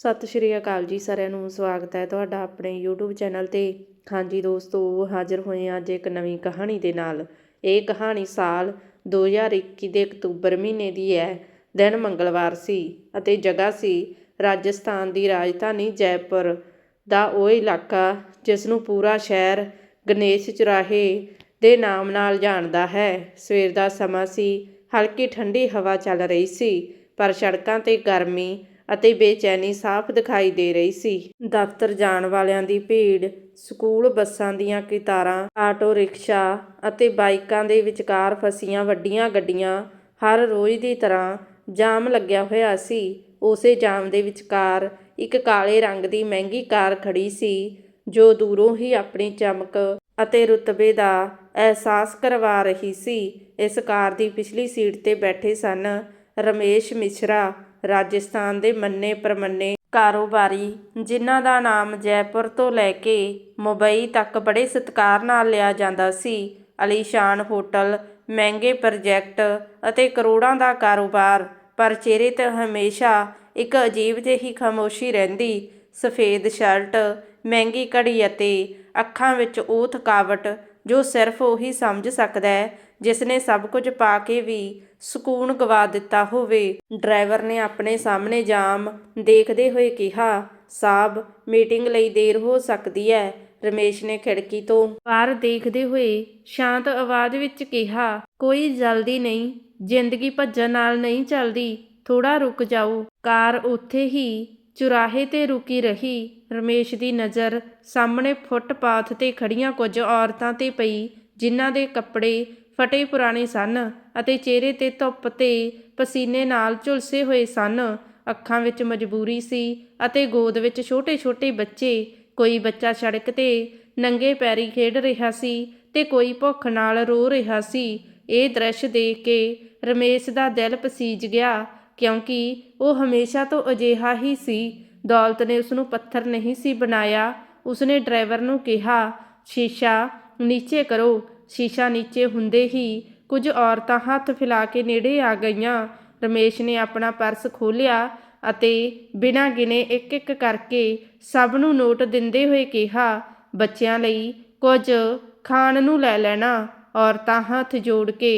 ਸਤਿ ਸ਼੍ਰੀ ਅਕਾਲ ਜੀ ਸਾਰਿਆਂ ਨੂੰ, ਸਵਾਗਤ ਹੈ ਤੁਹਾਡਾ ਆਪਣੇ YouTube ਚੈਨਲ ਤੇ। ਹਾਂਜੀ ਦੋਸਤੋ, ਹਾਜ਼ਰ ਹੋਏ ਹਾਂ ਅੱਜ ਇੱਕ ਨਵੀਂ ਕਹਾਣੀ ਦੇ ਨਾਲ। ਇਹ ਕਹਾਣੀ ਸਾਲ 2021 ਦੇ ਅਕਤੂਬਰ ਮਹੀਨੇ ਦੀ ਹੈ। ਦਿਨ ਮੰਗਲਵਾਰ ਸੀ ਅਤੇ ਜਗ੍ਹਾ ਸੀ ਰਾਜਸਥਾਨ ਦੀ ਰਾਜਧਾਨੀ ਜੈਪੁਰ ਦਾ ਉਹ ਇਲਾਕਾ, ਜਿਸ ਨੂੰ ਪੂਰਾ ਸ਼ਹਿਰ ਗਣੇਸ਼ ਚੁਰਾਹੇ ਦੇ ਨਾਮ ਨਾਲ ਜਾਣਦਾ ਹੈ। ਸਵੇਰ ਦਾ ਸਮਾਂ ਸੀ, ਹਲਕੀ ਠੰਡੀ ਹਵਾ ਚੱਲ ਰਹੀ ਸੀ, ਪਰ ਸੜਕਾਂ ਤੇ ਗਰਮੀ ਅਤੇ ਬੇਚੈਨੀ ਸਾਫ਼ ਦਿਖਾਈ ਦੇ ਰਹੀ ਸੀ। ਦਫ਼ਤਰ ਜਾਣ ਵਾਲਿਆਂ ਦੀ ਭੀੜ, ਸਕੂਲ ਬੱਸਾਂ ਦੀਆਂ ਕਤਾਰਾਂ, ਆਟੋ ਰਿਕਸ਼ਾ ਅਤੇ ਬਾਈਕਾਂ ਦੇ ਵਿਚਕਾਰ ਫਸੀਆਂ ਵੱਡੀਆਂ ਗੱਡੀਆਂ ਹਰ ਰੋਜ਼ ਦੀ ਤਰ੍ਹਾਂ ਜਾਮ ਲੱਗਿਆ ਹੋਇਆ ਸੀ। ਉਸੇ ਜਾਮ ਦੇ ਵਿਚਕਾਰ ਇੱਕ ਕਾਲੇ ਰੰਗ ਦੀ ਮਹਿੰਗੀ ਕਾਰ ਖੜੀ ਸੀ, ਜੋ ਦੂਰੋਂ ਹੀ ਆਪਣੀ ਚਮਕ ਅਤੇ ਰੁਤਬੇ ਦਾ ਅਹਿਸਾਸ ਕਰਵਾ ਰਹੀ ਸੀ। ਇਸ ਕਾਰ ਦੀ ਪਿਛਲੀ ਸੀਟ ਤੇ ਬੈਠੇ ਸਨ ਰਮੇਸ਼ ਮਿਸ਼ਰਾ ਰਾਜਸਥਾਨ ਦੇ ਮੰਨੇ ਪ੍ਰਮੰਨੇ ਕਾਰੋਬਾਰੀ, ਜਿਨ੍ਹਾਂ ਦਾ ਨਾਮ ਜੈਪੁਰ ਤੋਂ ਲੈ ਕੇ ਮੁੰਬਈ ਤੱਕ ਬੜੇ ਸਤਿਕਾਰ ਨਾਲ ਲਿਆ ਜਾਂਦਾ ਸੀ। ਅਲੀਸ਼ਾਨ ਹੋਟਲ, ਮਹਿੰਗੇ ਪ੍ਰੋਜੈਕਟ ਅਤੇ ਕਰੋੜਾਂ ਦਾ ਕਾਰੋਬਾਰ, ਪਰ ਚਿਹਰੇ ਤੇ ਹਮੇਸ਼ਾ ਇੱਕ ਅਜੀਬ ਜਿਹੀ ਖਾਮੋਸ਼ੀ ਰਹਿੰਦੀ। ਸਫੇਦ ਸ਼ਰਟ, ਮਹਿੰਗੀ ਘੜੀ ਅਤੇ ਅੱਖਾਂ ਵਿੱਚ ਉਹ ਥਕਾਵਟ ਜੋ ਸਿਰਫ ਉਹੀ ਸਮਝ ਸਕਦਾ ਹੈ ਜਿਸ ਨੇ ਸਭ ਕੁਝ ਪਾ ਕੇ ਵੀ ਸਕੂਨ ਗਵਾ ਦਿੱਤਾ ਹੋਵੇ। ਡਰਾਈਵਰ ਨੇ ਆਪਣੇ ਸਾਹਮਣੇ ਜਾਮ ਦੇਖਦੇ ਹੋਏ ਕਿਹਾ ਸਾਹਿਬ ਮੀਟਿੰਗ ਲਈ ਦੇਰ ਹੋ ਸਕਦੀ ਹੈ। ਰਮੇਸ਼ ਨੇ ਖਿੜਕੀ ਤੋਂ ਬਾਹਰ ਦੇਖਦੇ ਹੋਏ ਸ਼ਾਂਤ ਆਵਾਜ਼ ਵਿੱਚ ਕਿਹਾ, ਕੋਈ ਜਲਦੀ ਨਹੀਂ, ਜ਼ਿੰਦਗੀ ਭੱਜਣ ਨਾਲ ਨਹੀਂ ਚੱਲਦੀ ਥੋੜਾ ਰੁਕ ਜਾਓ। ਕਾਰ ਉੱਥੇ ਹੀ ਚੁਰਾਹੇ ਤੇ ਰੁਕੀ ਰਹੀ ਰਮੇਸ਼ ਦੀ ਨਜ਼ਰ ਸਾਹਮਣੇ ਫੁੱਟਪਾਥ ਤੇ ਖੜੀਆਂ ਕੁਝ ਔਰਤਾਂ ਤੇ ਪਈ, ਜਿਨ੍ਹਾਂ ਦੇ ਕੱਪੜੇ ਫਟੇ ਪੁਰਾਣੇ ਸਨ ਅਤੇ ਚਿਹਰੇ ਤੇ ਧੁੱਪ ਤੇ ਪਸੀਨੇ ਨਾਲ ਝੁਲਸੇ ਹੋਏ ਸਨ। ਅੱਖਾਂ ਵਿੱਚ ਮਜਬੂਰੀ ਸੀ ਅਤੇ ਗੋਦ ਵਿੱਚ ਛੋਟੇ-ਛੋਟੇ ਬੱਚੇ, ਕੋਈ ਬੱਚਾ ਸੜਕ ਤੇ ਨੰਗੇ ਪੈਰੀ ਖੇਡ ਰਿਹਾ ਸੀ ਤੇ ਕੋਈ ਭੁੱਖ ਨਾਲ ਰੋ ਰਿਹਾ ਸੀ। ਇਹ ਦ੍ਰਿਸ਼ ਦੇਖ ਕੇ ਰਮੇਸ਼ ਦਾ ਦਿਲ ਪਸੀਜ ਗਿਆ ਕਿਉਂਕਿ ਉਹ ਹਮੇਸ਼ਾ ਤੋਂ ਅਜਿਹਾ ਹੀ ਸੀ। ਦੌਲਤ ਨੇ ਉਸ ਨੂੰ ਪੱਥਰ ਨਹੀਂ ਸੀ ਬਣਾਇਆ। ਉਸਨੇ ਡਰਾਈਵਰ ਨੂੰ ਕਿਹਾ, ਸ਼ੀਸ਼ਾ, ਨੀਚੇ ਕਰੋ। ਸ਼ੀਸ਼ਾ ਨੀਚੇ ਹੁੰਦੇ ਹੀ ਕੁਝ ਔਰਤਾਂ ਹੱਥ ਫੈਲਾ ਕੇ ਨੇੜੇ ਆ ਗਈਆਂ। ਰਮੇਸ਼ ਨੇ ਆਪਣਾ ਪਰਸ ਖੋਲ੍ਹਿਆ ਅਤੇ ਬਿਨਾਂ ਗਿਣੇ ਇੱਕ ਇੱਕ ਕਰਕੇ ਸਭ ਨੂੰ ਨੋਟ ਦਿੰਦੇ ਹੋਏ ਕਿਹਾ, ਬੱਚਿਆਂ ਲਈ ਕੁਝ ਖਾਣ ਨੂੰ ਲੈ ਲੈਣਾ। ਔਰਤਾਂ ਹੱਥ ਜੋੜ ਕੇ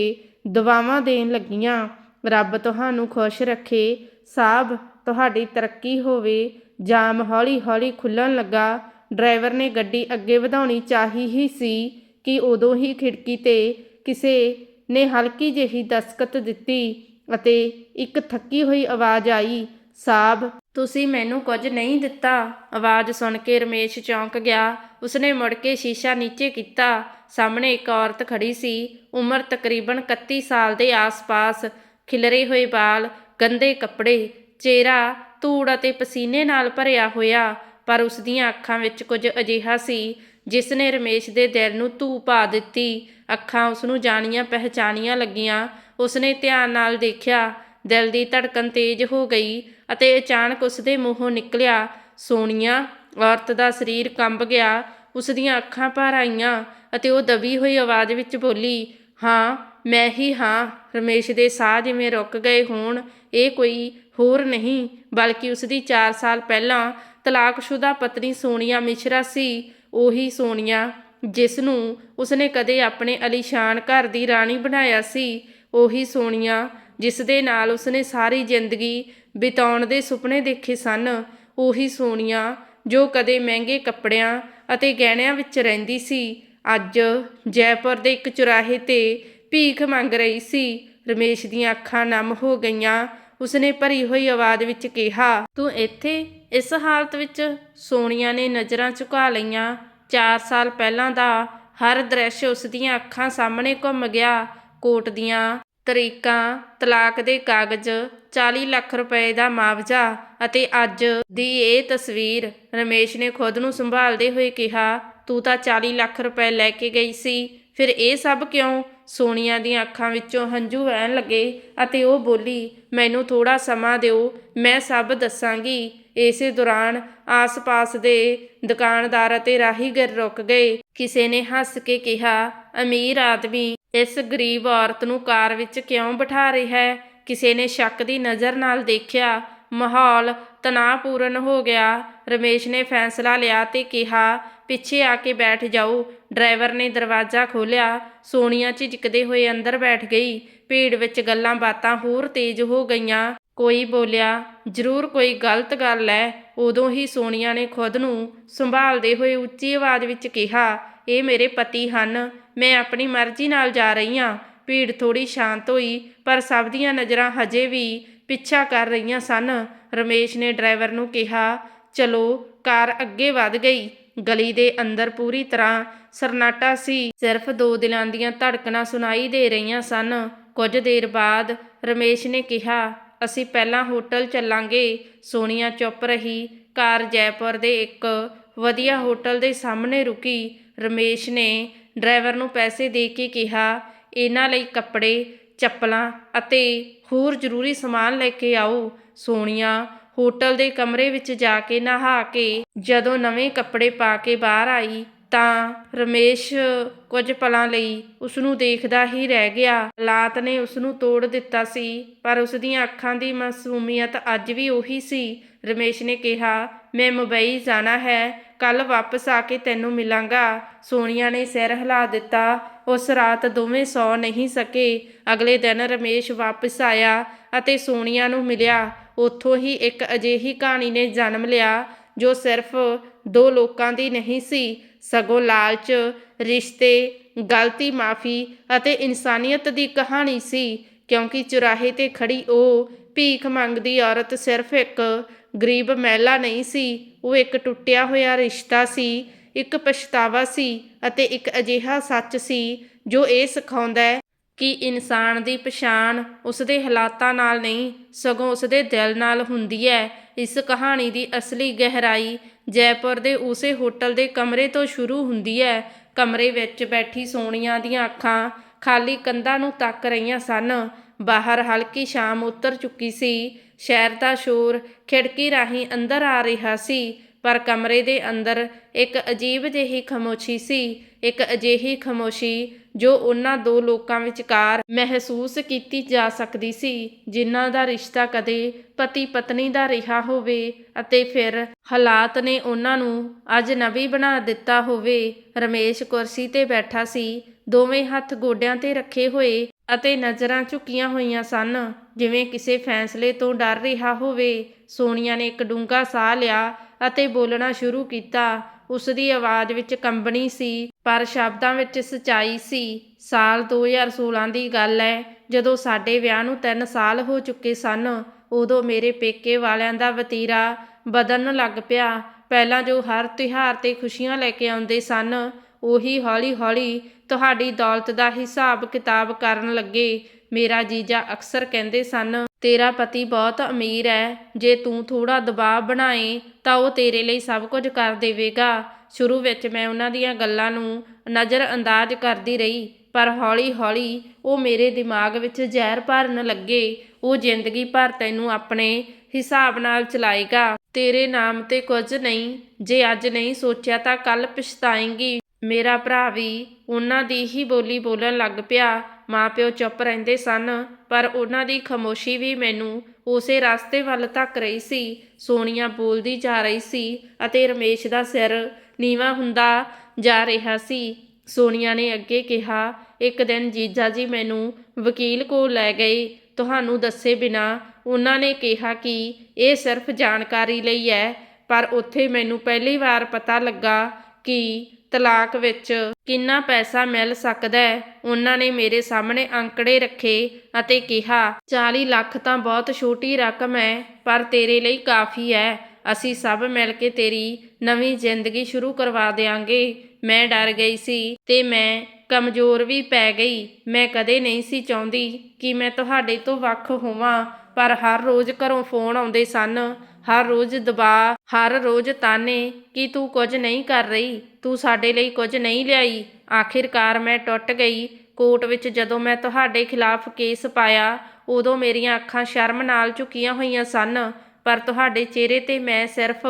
ਦਵਾਵਾਂ ਦੇਣ ਲੱਗੀਆਂ। ਰੱਬ ਤੁਹਾਨੂੰ ਖੁਸ਼ ਰੱਖੇ, ਸਾਬ ਤੁਹਾਡੀ ਤਰੱਕੀ ਹੋਵੇ। ਜਾਮ ਹੌਲੀ-ਹੌਲੀ ਖੁੱਲਣ ਲੱਗਾ। ਡਰਾਈਵਰ ਨੇ ਗੱਡੀ ਅੱਗੇ ਵਧਾਉਣੀ ਚਾਹੀ ਹੀ ਸੀ ਕਿ ਉਦੋਂ ਹੀ ਖਿੜਕੀ ਤੇ ਕਿਸੇ ਨੇ ਹਲਕੀ ਜਿਹੀ ਦਸਕਤ ਦਿੱਤੀ ਅਤੇ ਇੱਕ ਥੱਕੀ ਹੋਈ ਆਵਾਜ਼ ਆਈ, ਸਾਬ, ਤੁਸੀਂ ਮੈਨੂੰ ਕੁਝ ਨਹੀਂ ਦਿੱਤਾ। ਆਵਾਜ਼ ਸੁਣ ਕੇ ਰਮੇਸ਼ ਚੌਂਕ ਗਿਆ। ਉਸਨੇ ਮੁੜ ਕੇ ਸ਼ੀਸ਼ਾ ਨੀਚੇ ਕੀਤਾ। ਸਾਹਮਣੇ ਇੱਕ ਔਰਤ ਖੜੀ ਸੀ। ਉਮਰ ਤਕਰੀਬਨ 31 ਸਾਲ ਦੇ ਆਸ-ਪਾਸ। ਖਿਲਰੇ ਹੋਏ ਵਾਲ ਗੰਦੇ ਕੱਪੜੇ, ਚਿਹਰਾ, ਧੂੜ ਅਤੇ ਪਸੀਨੇ ਨਾਲ ਭਰਿਆ ਹੋਇਆ, ਪਰ ਉਸ ਦੀਆਂ ਅੱਖਾਂ ਵਿੱਚ ਕੁਝ ਅਜਿਹਾ ਸੀ, ਜਿਸ ਨੇ ਰਮੇਸ਼ ਦੇ ਦਿਲ ਨੂੰ ਧੂ ਪਾ ਦਿੱਤੀ। ਅੱਖਾਂ ਉਸ ਨੂੰ ਜਾਣੀਆਂ ਪਹਿਚਾਨੀਆਂ ਲੱਗੀਆਂ। ਉਸਨੇ ਧਿਆਨ ਨਾਲ ਦੇਖਿਆ, ਦਿਲ ਦੀ ਧੜਕਨ ਤੇਜ਼ ਹੋ ਗਈ ਅਤੇ ਅਚਾਨਕ ਉਸ ਦੇ ਮੂੰਹੋਂ ਨਿਕਲਿਆ। ਸੋਨੀਆ ਔਰਤ ਦਾ ਸਰੀਰ ਕੰਬ ਗਿਆ। ਉਸ ਦੀਆਂ ਅੱਖਾਂ ਭਰ ਆਈਆਂ ਅਤੇ ਉਹ ਦਬੀ ਹੋਈ ਆਵਾਜ਼ ਵਿੱਚ ਬੋਲੀ, ਹਾਂ ਮੈਂ ਹੀ ਹਾਂ, ਰਮੇਸ਼ ਦੇ ਸਾਹ ਜਿਵੇਂ ਰੁਕ ਗਏ ਹੋਣ, ਇਹ ਕੋਈ ਹੋਰ ਨਹੀਂ, ਬਲਕਿ ਉਸ ਦੀ 4 ਸਾਲ ਪਹਿਲਾਂ ਤਲਾਕਸ਼ੁਦਾ ਪਤਨੀ ਸੋਨੀਆ ਮਿਸ਼ਰਾ ਸੀ, ਉਹੀ ਸੋਨੀਆ, ਜਿਸ ਨੂੰ ਉਸਨੇ ਕਦੇ ਆਪਣੇ ਅਲੀਸ਼ਾਨ ਘਰ ਦੀ ਰਾਣੀ ਬਣਾਇਆ ਸੀ, ਉਹੀ ਸੋਨੀਆ, ਜਿਸ ਦੇ ਨਾਲ ਉਸਨੇ ਸਾਰੀ ਜ਼ਿੰਦਗੀ ਬਿਤਾਉਣ ਦੇ ਸੁਪਨੇ ਦੇਖੇ ਸਨ, ਉਹੀ ਸੋਨੀਆ, ਜੋ ਕਦੇ ਮਹਿੰਗੇ ਕੱਪੜਿਆਂ ਅਤੇ ਗਹਿਣਿਆਂ ਵਿੱਚ ਰਹਿੰਦੀ ਸੀ, ਅੱਜ ਜੈਪੁਰ ਦੇ ਇੱਕ ਚੁਰਾਹੇ ਤੇ ਭੀਖ ਮੰਗ ਰਹੀ ਸੀ। ਰਮੇਸ਼ ਦੀਆਂ ਅੱਖਾਂ ਨਮ ਹੋ ਗਈਆਂ। ਉਸਨੇ ਭਰੀ ਹੋਈ ਆਵਾਜ਼ ਵਿੱਚ ਕਿਹਾ, ਤੂੰ ਇੱਥੇ ਇਸ ਹਾਲਤ ਵਿੱਚ ਸੋਨੀਆ ਨੇ ਨਜ਼ਰਾਂ ਝੁਕਾ ਲਈਆਂ। 4 ਸਾਲ ਪਹਿਲਾਂ ਦਾ ਹਰ ਦ੍ਰਿਸ਼ ਉਸ ਦੀਆਂ ਅੱਖਾਂ ਸਾਹਮਣੇ ਘੁੰਮ ਗਿਆ। ਕੋਟ ਦੀਆਂ ਤਰੀਕਾਂ, ਤਲਾਕ ਦੇ ਕਾਗਜ਼ 40 ਲੱਖ ਰੁਪਏ ਦਾ ਮੁਆਵਜ਼ਾ ਅਤੇ ਅੱਜ ਦੀ ਇਹ ਤਸਵੀਰ ਰਮੇਸ਼ ਨੇ ਖੁਦ ਨੂੰ ਸੰਭਾਲਦੇ ਹੋਏ ਕਿਹਾ, ਤੂੰ ਤਾਂ 40 ਲੱਖ ਰੁਪਏ ਲੈ ਕੇ ਗਈ ਸੀ। ਫਿਰ ਇਹ ਸਭ ਕਿਉਂ ਸੋਨੀਆ ਦੀਆਂ ਅੱਖਾਂ ਵਿੱਚੋਂ ਹੰਝੂ ਵਹਿਣ ਲੱਗੇ ਅਤੇ ਉਹ ਬੋਲੀ, ਮੈਨੂੰ ਥੋੜਾ ਸਮਾਂ ਦਿਓ, ਮੈਂ ਸਭ ਦੱਸਾਂਗੀ। ਇਸੇ ਦੌਰਾਨ ਆਸ-ਪਾਸ ਦੇ ਦੁਕਾਨਦਾਰ ਅਤੇ ਰਾਹੀਗਰ ਰੁਕ ਗਏ। ਕਿਸੇ ਨੇ ਹੱਸ ਕੇ ਕਿਹਾ, ਅਮੀਰ ਆਦਮੀ, ਇਸ ਗਰੀਬ ਔਰਤ ਨੂੰ ਕਾਰ ਵਿੱਚ ਕਿਉਂ ਬਿਠਾ ਰਿਹਾ ਹੈ? ਕਿਸੇ ਨੇ ਸ਼ੱਕ ਦੀ ਨਜ਼ਰ ਨਾਲ ਦੇਖਿਆ, ਮਾਹੌਲ ਤਣਾਅਪੂਰਨ ਹੋ ਗਿਆ। ਰਮੇਸ਼ ਨੇ ਫੈਸਲਾ ਲਿਆ ਤੇ ਕਿਹਾ ਪਿੱਛੇ ਆ ਕੇ ਬੈਠ ਜਾਓ। ਡਰਾਈਵਰ ਨੇ ਦਰਵਾਜ਼ਾ ਖੋਲ੍ਹਿਆ। ਸੋਨੀਆ ਝਿਜਕਦੇ ਹੋਏ ਅੰਦਰ ਬੈਠ ਗਈ। ਭੀੜ ਵਿੱਚ ਗੱਲਾਂ ਬਾਤਾਂ ਹੋਰ ਤੇਜ਼ ਹੋ ਗਈਆਂ। ਕੋਈ ਬੋਲਿਆ, ਜ਼ਰੂਰ ਕੋਈ ਗਲਤ ਗੱਲ ਹੈ ਉਦੋਂ ਹੀ ਸੋਨੀਆ ਨੇ ਖੁਦ ਨੂੰ ਸੰਭਾਲਦੇ ਹੋਏ ਉੱਚੀ ਆਵਾਜ਼ ਵਿੱਚ ਕਿਹਾ, ਇਹ ਮੇਰੇ ਪਤੀ ਹਨ। ਮੈਂ ਆਪਣੀ ਮਰਜ਼ੀ ਨਾਲ ਜਾ ਰਹੀ ਹਾਂ ਭੀੜ ਥੋੜੀ ਸ਼ਾਂਤ ਹੋਈ, ਪਰ ਸਭ ਦੀਆਂ ਨਜ਼ਰਾਂ ਹਜੇ ਵੀ ਪਿੱਛਾ ਕਰ ਰਹੀਆਂ ਸਨ। ਰਮੇਸ਼ ਨੇ ਡਰਾਈਵਰ ਨੂੰ ਕਿਹਾ, ਚਲੋ, ਕਾਰ ਅੱਗੇ ਵਧ ਗਈ। ਗਲੀ ਦੇ ਅੰਦਰ ਪੂਰੀ ਤਰ੍ਹਾਂ ਸਰਨਾਟਾ ਸੀ। ਸਿਰਫ ਦੋ ਦਿਲਾਂ ਦੀਆਂ ਧੜਕਣਾਂ ਸੁਣਾਈ ਦੇ ਰਹੀਆਂ ਸਨ। ਕੁਝ ਦੇਰ ਬਾਅਦ ਰਮੇਸ਼ ਨੇ ਕਿਹਾ, ਅਸੀਂ ਪਹਿਲਾਂ ਹੋਟਲ ਚੱਲਾਂਗੇ। ਸੋਨੀਆ ਚੁੱਪ ਰਹੀ। ਕਾਰ ਜੈਪੁਰ ਦੇ ਇੱਕ ਵਧੀਆ ਹੋਟਲ ਦੇ ਸਾਹਮਣੇ ਰੁਕੀ। ਰਮੇਸ਼ ਨੇ ਡਰਾਈਵਰ ਨੂੰ ਪੈਸੇ ਦੇ ਕੇ ਕਿਹਾ, ਇਹਨਾਂ ਲਈ ਕੱਪੜੇ, ਚੱਪਲਾਂ ਅਤੇ ਹੋਰ ਜ਼ਰੂਰੀ ਸਮਾਨ ਲੈ ਕੇ ਆਓ। ਸੋਨੀਆ ਹੋਟਲ ਦੇ ਕਮਰੇ ਵਿੱਚ ਜਾ ਕੇ ਨਹਾ ਕੇ ਜਦੋਂ ਨਵੇਂ ਕੱਪੜੇ ਪਾ ਕੇ ਬਾਹਰ ਆਈ ਤਾਂ ਰਮੇਸ਼ ਕੁਝ ਪਲਾਂ ਲਈ ਉਸ ਨੂੰ ਦੇਖਦਾ ਹੀ ਰਹਿ ਗਿਆ। ਹਾਲਾਤ ਨੇ ਉਸ ਨੂੰ ਤੋੜ ਦਿੱਤਾ ਸੀ, ਪਰ ਉਸ ਦੀਆਂ ਅੱਖਾਂ ਦੀ ਮਾਸੂਮੀਅਤ ਅੱਜ ਵੀ ਉਹੀ ਸੀ। ਰਮੇਸ਼ ਨੇ ਕਿਹਾ, ਮੈਂ ਮੁੰਬਈ ਜਾਣਾ ਹੈ ਕੱਲ ਵਾਪਸ ਆ ਕੇ ਤੈਨੂੰ ਮਿਲਾਂਗਾ। ਸੋਨੀਆ ਨੇ ਸਿਰ ਹਿਲਾ ਦਿੱਤਾ। ਉਸ ਰਾਤ ਦੋਵੇਂ ਸੌ ਨਹੀਂ ਸਕੇ। ਅਗਲੇ ਦਿਨ ਰਮੇਸ਼ ਵਾਪਸ ਆਇਆ ਅਤੇ ਸੋਨੀਆ ਨੂੰ ਮਿਲਿਆ। ਉੱਥੋਂ ਹੀ ਇੱਕ ਅਜਿਹੀ ਕਹਾਣੀ ਨੇ ਜਨਮ ਲਿਆ, ਜੋ ਸਿਰਫ ਦੋ ਲੋਕਾਂ ਦੀ ਨਹੀਂ ਸੀ, ਸਗੋਂ ਲਾਲਚ, ਰਿਸ਼ਤੇ, ਗਲਤੀ ਮਾਫੀ ਅਤੇ ਇਨਸਾਨੀਅਤ ਦੀ ਕਹਾਣੀ ਸੀ, ਕਿਉਂਕਿ ਚੁਰਾਹੇ ਤੇ ਖੜੀ ਉਹ ਭੀਖ ਮੰਗਦੀ ਔਰਤ ਸਿਰਫ ਇੱਕ ਗਰੀਬ ਮਹਿਲਾ ਨਹੀਂ ਸੀ, ਉਹ ਇੱਕ ਟੁੱਟਿਆ ਹੋਇਆ ਰਿਸ਼ਤਾ ਸੀ, ਇੱਕ ਪਛਤਾਵਾ ਸੀ ਅਤੇ ਇੱਕ ਅਜਿਹਾ ਸੱਚ ਸੀ, ਜੋ ਇਹ ਸਿਖਾਉਂਦਾ ਹੈ ਕਿ ਇਨਸਾਨ ਦੀ ਪਛਾਣ ਉਸਦੇ ਹਾਲਾਤਾਂ ਨਾਲ ਨਹੀਂ, ਸਗੋਂ ਉਸਦੇ ਦਿਲ ਨਾਲ ਹੁੰਦੀ ਹੈ। ਇਸ ਕਹਾਣੀ ਦੀ ਅਸਲੀ ਗਹਿਰਾਈ ਜੈਪੁਰ ਦੇ ਉਸੇ ਹੋਟਲ ਦੇ ਕਮਰੇ ਤੋਂ ਸ਼ੁਰੂ ਹੁੰਦੀ ਹੈ। ਕਮਰੇ ਵਿੱਚ ਬੈਠੀ ਸੋਨੀਆ ਦੀਆਂ ਅੱਖਾਂ ਖਾਲੀ ਕੰਧਾਂ ਨੂੰ ਤੱਕ ਰਹੀਆਂ ਸਨ। ਬਾਹਰ ਹਲਕੀ ਸ਼ਾਮ ਉਤਰ ਚੁੱਕੀ ਸੀ। ਸ਼ਹਿਰ ਦਾ ਸ਼ੋਰ ਖਿੜਕੀ ਰਾਹੀਂ ਅੰਦਰ ਆ ਰਿਹਾ ਸੀ। ਪਰ ਕਮਰੇ ਦੇ ਅੰਦਰ ਇੱਕ ਅਜੀਬ ਜਿਹੀ ਖਾਮੋਸ਼ੀ ਸੀ, ਇੱਕ ਅਜਿਹੀ ਖਾਮੋਸ਼ੀ ਜੋ ਉਹਨਾਂ ਦੋ ਲੋਕਾਂ ਵਿਚਕਾਰ ਮਹਿਸੂਸ ਕੀਤੀ ਜਾ ਸਕਦੀ ਸੀ, ਜਿਨ੍ਹਾਂ ਦਾ ਰਿਸ਼ਤਾ ਕਦੇ ਪਤੀ ਪਤਨੀ ਦਾ ਰਿਹਾ ਹੋਵੇ ਅਤੇ ਫਿਰ ਹਾਲਾਤ ਨੇ ਉਹਨਾਂ ਨੂੰ ਅਜਨਬੀ ਬਣਾ ਦਿੱਤਾ ਹੋਵੇ। ਰਮੇਸ਼ ਕੁਰਸੀ ਤੇ ਬੈਠਾ ਸੀ, ਦੋਵੇਂ ਹੱਥ ਗੋਡਿਆਂ ਤੇ ਰੱਖੇ ਹੋਏ ਅਤੇ ਨਜ਼ਰਾਂ ਝੁਕੀਆਂ ਹੋਈਆਂ ਸਨ, ਜਿਵੇਂ ਕਿਸੇ ਫੈਸਲੇ ਤੋਂ ਡਰ ਰਿਹਾ ਹੋਵੇ। ਸੋਨੀਆ ਨੇ ਇੱਕ ਡੂੰਘਾ ਸਾਹ ਲਿਆ ਅਤੇ ਬੋਲਣਾ ਸ਼ੁਰੂ ਕੀਤਾ। ਉਸ ਦੀ ਆਵਾਜ਼ ਵਿੱਚ ਕੰਬਣੀ ਸੀ, ਪਰ ਸ਼ਬਦਾਂ ਵਿੱਚ ਸਚਾਈ ਸੀ। ਸਾਲ 2016 ਦੀ ਗੱਲ ਹੈ ਜਦੋਂ ਸਾਡੇ ਵਿਆਹ ਨੂੰ 3 ਸਾਲ ਹੋ ਚੁੱਕੇ ਸਨ, ਉਦੋਂ ਮੇਰੇ ਪੇਕੇ ਵਾਲਿਆਂ ਦਾ ਵਤੀਰਾ ਬਦਲਣ ਲੱਗ ਪਿਆ। ਪਹਿਲਾਂ ਜੋ ਹਰ ਤਿਉਹਾਰ ਤੇ ਖੁਸ਼ੀਆਂ ਲੈ ਕੇ ਆਉਂਦੇ ਸਨ, ਉਹੀ ਹੌਲੀ-ਹੌਲੀ ਤੁਹਾਡੀ ਦੌਲਤ ਦਾ ਹਿਸਾਬ ਕਿਤਾਬ ਕਰਨ ਲੱਗੇ। ਮੇਰਾ ਜੀਜਾ ਅਕਸਰ ਕਹਿੰਦੇ ਸਨ, ਤੇਰਾ ਪਤੀ ਬਹੁਤ ਅਮੀਰ ਹੈ ਜੇ ਤੂੰ ਥੋੜਾ ਦਬਾਅ ਬਣਾਏ ਤਾਂ ਉਹ ਤੇਰੇ ਲਈ ਸਭ ਕੁਝ ਕਰ ਦੇਵੇਗਾ। ਸ਼ੁਰੂ ਵਿੱਚ ਮੈਂ ਉਹਨਾਂ ਦੀਆਂ ਗੱਲਾਂ ਨੂੰ ਨਜ਼ਰ ਅੰਦਾਜ਼ ਕਰਦੀ ਰਹੀ, ਪਰ ਹੌਲੀ-ਹੌਲੀ ਉਹ ਮੇਰੇ ਦਿਮਾਗ ਵਿੱਚ ਜ਼ਹਿਰ ਭਰਨ ਲੱਗੇ। ਉਹ ਜ਼ਿੰਦਗੀ ਭਰ ਤੈਨੂੰ ਆਪਣੇ ਹਿਸਾਬ ਨਾਲ ਚਲਾਏਗਾ। ਤੇਰੇ ਨਾਮ ਤੇ ਕੁਝ ਨਹੀਂ, ਜੇ ਅੱਜ ਨਹੀਂ ਸੋਚਿਆ ਤਾਂ ਕੱਲ ਪਛਤਾਏਂਗੀ। ਮੇਰਾ ਭਰਾ ਵੀ ਉਹਨਾਂ ਦੀ ਹੀ ਬੋਲੀ ਬੋਲਣ ਲੱਗ ਪਿਆ। ਮਾਪਿਓ ਚੁੱਪ ਰਹਿੰਦੇ ਸਨ, ਪਰ ਉਹਨਾਂ ਦੀ ਖਮੋਸ਼ੀ ਵੀ ਮੈਨੂੰ ਉਸੇ ਰਸਤੇ ਵੱਲ ਧੱਕ ਰਹੀ ਸੀ। ਸੋਨੀਆ ਬੋਲਦੀ ਜਾ ਰਹੀ ਸੀ ਅਤੇ ਰਮੇਸ਼ ਦਾ ਸਿਰ ਨੀਵਾ ਹੁੰਦਾ ਜਾ ਰਿਹਾ ਸੀ। ਸੋਨੀਆ ਨੇ ਅੱਗੇ ਕਿਹਾ, ਇੱਕ ਦਿਨ ਜੀਜਾ ਜੀ ਮੈਨੂੰ ਵਕੀਲ ਕੋਲ ਲੈ ਗਏ। ਤੁਹਾਨੂੰ ਦੱਸੇ ਬਿਨਾ ਉਹਨਾਂ ਨੇ ਕਿਹਾ ਕਿ ਇਹ ਸਿਰਫ ਜਾਣਕਾਰੀ ਲਈ ਹੈ, ਪਰ ਉੱਥੇ ਮੈਨੂੰ ਪਹਿਲੀ ਵਾਰ ਪਤਾ ਲੱਗਾ ਕਿ ਤਲਾਕ ਵਿੱਚ ਕਿੰਨਾ ਪੈਸਾ ਮਿਲ ਸਕਦਾ ਹੈ? ਉਹਨਾਂ ਨੇ ਮੇਰੇ ਸਾਹਮਣੇ ਅੰਕੜੇ ਰੱਖੇ ਅਤੇ ਕਿਹਾ 40 ਲੱਖ ਤਾਂ ਬਹੁਤ ਛੋਟੀ ਰਕਮ ਹੈ, ਪਰ ਤੇਰੇ ਲਈ ਕਾਫੀ ਹੈ। ਅਸੀਂ ਸਭ ਮਿਲ ਕੇ ਤੇਰੀ ਨਵੀਂ ਜ਼ਿੰਦਗੀ ਸ਼ੁਰੂ ਕਰਵਾ ਦੇਾਂਗੇ ਮੈਂ ਡਰ ਗਈ ਸੀ ਤੇ ਮੈਂ ਕਮਜ਼ੋਰ ਵੀ ਪੈ ਗਈ। ਮੈਂ ਕਦੇ ਨਹੀਂ ਸੀ ਚਾਹੁੰਦੀ ਕਿ ਮੈਂ ਤੁਹਾਡੇ ਤੋਂ ਵੱਖ ਹੋਵਾਂ, ਪਰ ਹਰ ਰੋਜ਼ ਘਰੋਂ ਫੋਨ ਆਉਂਦੇ ਸਨ। ਹਰ ਰੋਜ਼ ਦਬਾਅ ਹਰ ਰੋਜ਼ ਤਾਨੇ ਕਿ ਤੂੰ ਕੁਝ ਨਹੀਂ ਕਰ ਰਹੀ, ਤੂੰ ਸਾਡੇ ਲਈ ਕੁਝ ਨਹੀਂ ਲਿਆਈ। ਆਖਿਰਕਾਰ ਮੈਂ ਟੁੱਟ ਗਈ। ਕੋਰਟ ਵਿੱਚ ਜਦੋਂ ਮੈਂ ਤੁਹਾਡੇ ਖਿਲਾਫ ਕੇਸ ਪਾਇਆ, ਉਦੋਂ ਮੇਰੀਆਂ ਅੱਖਾਂ ਸ਼ਰਮ ਨਾਲ ਝੁਕੀਆਂ ਹੋਈਆਂ ਸਨ। ਪਰ ਤੁਹਾਡੇ ਚਿਹਰੇ ਤੇ ਮੈਂ ਸਿਰਫ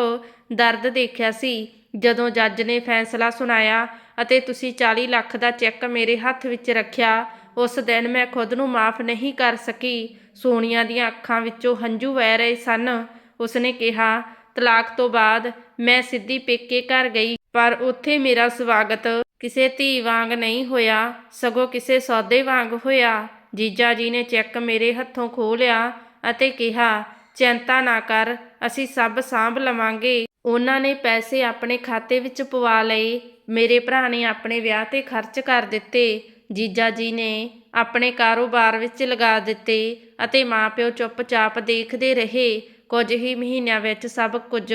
ਦਰਦ ਦੇਖਿਆ ਸੀ। ਜਦੋਂ ਜੱਜ ਨੇ ਫੈਸਲਾ ਸੁਣਾਇਆ ਅਤੇ ਤੁਸੀਂ 40 ਲੱਖ ਦਾ ਚੈੱਕ ਮੇਰੇ ਹੱਥ ਵਿੱਚ ਰੱਖਿਆ, ਉਸ ਦਿਨ ਮੈਂ ਖੁਦ ਨੂੰ ਮਾਫ ਨਹੀਂ ਕਰ ਸਕੀ। ਸੋਨੀਆ ਦੀਆਂ ਅੱਖਾਂ ਵਿੱਚੋਂ ਹੰਝੂ ਵਹਿ ਰਹੇ ਸਨ। ਉਸਨੇ ਕਿਹਾ, ਤਲਾਕ ਤੋਂ ਬਾਅਦ ਮੈਂ ਸਿੱਧੀ ਪੇਕੇ ਘਰ ਗਈ, ਪਰ ਉੱਥੇ ਮੇਰਾ ਸਵਾਗਤ ਕਿਸੇ ਧੀ ਵਾਂਗ ਨਹੀਂ ਹੋਇਆ, ਸਗੋਂ ਕਿਸੇ ਸੌਦੇ ਵਾਂਗ ਹੋਇਆ। ਜੀਜਾ ਜੀ ਨੇ ਚੈੱਕ ਮੇਰੇ ਹੱਥੋਂ ਖੋਹ ਲਿਆ ਅਤੇ ਕਿਹਾ, ਚਿੰਤਾ ਨਾ ਕਰ, ਅਸੀਂ ਸਭ ਸਾਂਭ ਲਵਾਂਗੇ। ਉਹਨਾਂ ਨੇ ਪੈਸੇ ਆਪਣੇ ਖਾਤੇ ਵਿੱਚ ਪਵਾ ਲਏ, ਮੇਰੇ ਭਰਾ ਨੇ ਆਪਣੇ ਵਿਆਹ ਤੇ ਖਰਚ ਕਰ ਦਿੱਤੇ। ਜੀਜਾ ਜੀ ਨੇ ਆਪਣੇ ਕਾਰੋਬਾਰ ਵਿੱਚ ਲਗਾ ਦਿੱਤੇ ਅਤੇ ਮਾਪਿਓ ਚੁੱਪਚਾਪ ਦੇਖਦੇ ਰਹੇ। ਕੁਝ ਹੀ ਮਹੀਨਿਆਂ ਵਿੱਚ ਸਭ ਕੁਝ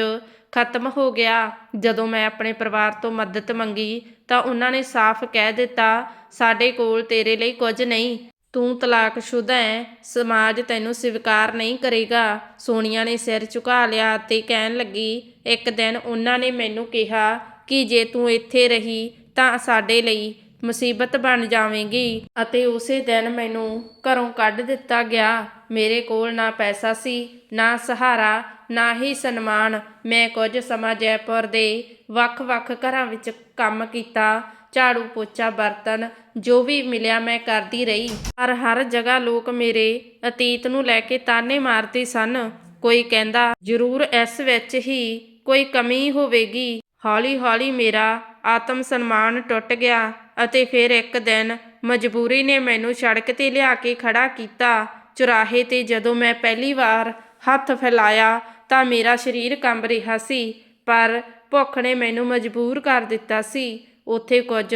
ਖਤਮ ਹੋ ਗਿਆ। ਜਦੋਂ ਮੈਂ ਆਪਣੇ ਪਰਿਵਾਰ ਤੋਂ ਮਦਦ ਮੰਗੀ ਤਾਂ ਉਹਨਾਂ ਨੇ ਸਾਫ਼ ਕਹਿ ਦਿੱਤਾ, ਸਾਡੇ ਕੋਲ ਤੇਰੇ ਲਈ ਕੁਝ ਨਹੀਂ। ਤੂੰ ਤਲਾਕਸ਼ੁਦਾ ਹੈ ਸਮਾਜ ਤੈਨੂੰ ਸਵੀਕਾਰ ਨਹੀਂ ਕਰੇਗਾ। ਸੋਨੀਆ ਨੇ ਸਿਰ ਝੁਕਾ ਲਿਆ ਅਤੇ ਕਹਿਣ ਲੱਗੀ, ਇੱਕ ਦਿਨ ਉਹਨਾਂ ਨੇ ਮੈਨੂੰ ਕਿਹਾ ਕਿ ਜੇ ਤੂੰ ਇੱਥੇ ਰਹੀ ਤਾਂ ਸਾਡੇ ਲਈ ਮੁਸੀਬਤ ਬਣ ਜਾਵੇਂਗੀ। ਅਤੇ ਉਸੇ ਦਿਨ ਮੈਨੂੰ ਘਰੋਂ ਕੱਢ ਦਿੱਤਾ ਗਿਆ। ਮੇਰੇ ਕੋਲ ਨਾ ਪੈਸਾ ਸੀ, ਨਾ ਸਹਾਰਾ, ਨਾ ਹੀ ਸਨਮਾਨ। ਮੈਂ ਕੁਝ ਸਮਾਂ ਜੈਪੁਰ ਦੇ ਵੱਖ-ਵੱਖ ਘਰਾਂ ਵਿੱਚ ਕੰਮ ਕੀਤਾ, ਝਾੜੂ ਪੋਚਾ, ਬਰਤਨ, ਜੋ ਵੀ ਮਿਲਿਆ ਮੈਂ ਕਰਦੀ ਰਹੀ। ਪਰ ਹਰ ਜਗ੍ਹਾ ਲੋਕ ਮੇਰੇ ਅਤੀਤ ਨੂੰ ਲੈ ਕੇ ਤਾਨੇ ਮਾਰਦੇ ਸਨ। ਕੋਈ ਕਹਿੰਦਾ, ਜ਼ਰੂਰ ਇਸ ਵਿੱਚ ਹੀ ਕੋਈ ਕਮੀ ਹੋਵੇਗੀ। ਹੌਲੀ-ਹੌਲੀ ਮੇਰਾ ਆਤਮ ਸਨਮਾਨ ਟੁੱਟ ਗਿਆ ਅਤੇ ਫਿਰ ਇੱਕ ਦਿਨ ਮਜਬੂਰੀ ਨੇ ਮੈਨੂੰ ਸੜਕ ਤੇ ਲਿਆ ਕੇ ਖੜਾ ਕੀਤਾ। ਚੁਰਾਹੇ ਤੇ ਜਦੋਂ ਮੈਂ ਪਹਿਲੀ ਵਾਰ ਹੱਥ ਫੈਲਾਇਆ ਤਾਂ ਮੇਰਾ ਸਰੀਰ ਕੰਬ ਰਿਹਾ ਸੀ, ਪਰ ਭੁੱਖ ਨੇ ਮੈਨੂੰ ਮਜਬੂਰ ਕਰ ਦਿੱਤਾ ਸੀ। ਉੱਥੇ ਕੁਝ